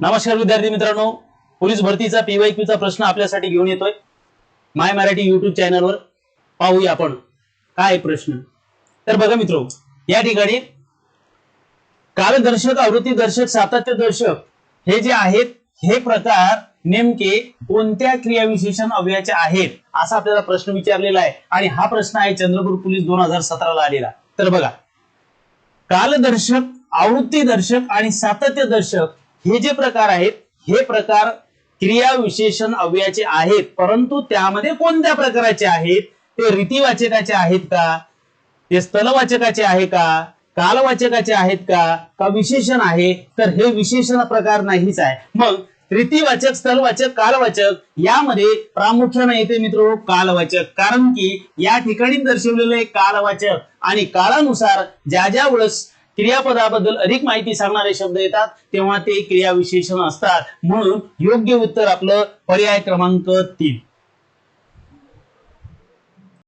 नमस्कार विद्यार्थी मित्रांनो. पोलीस भरतीचा पीवायक्यूचा प्रश्न आपल्यासाठी घेऊन येतोय. माय मराठी युट्यूब चॅनलवर पाहूया आपण. काय प्रश्न? तर बघा मित्रो या ठिकाणी कालदर्शक आवृत्ती दर्शक सातत्य दर्शक हे जे आहेत हे प्रकार नेमके कोणत्या क्रियाविशेषण अवयाचे आहेत असा आपल्याला प्रश्न विचारलेला आहे. आणि हा प्रश्न आहे चंद्रपूर पोलीस दोन हजार सतराला आलेला. तर बघा कालदर्शक आवृत्ती दर्शक आणि सातत्य दर्शक हे जे प्रकार आहेत हे प्रकार क्रिया विशेषण अव्ययाचे आहेत. परंतु त्यामध्ये कोणत्या प्रकाराचे आहेत? ते रीतिवाचकाचे आहेत का? ते स्थलवाचकाचे आहे का? कालवाचकाचे आहेत का? का विशेषण आहे? तर हे विशेषण प्रकार नाहीच आहे. मग रीतीवाचक स्थलवाचक कालवाचक यामध्ये प्रामुख्याने येते मित्र कालवाचक. कारण की या ठिकाणी दर्शवलेलं आहे कालवाचक. आणि काळानुसार ज्या ज्या वेळेस क्रियापदाबद्दल अधिक माहिती सांगणारे शब्द येतात तेव्हा ते क्रियाविशेषण असतात. म्हणून योग्य उत्तर आपलं पर्याय क्रमांक तीन.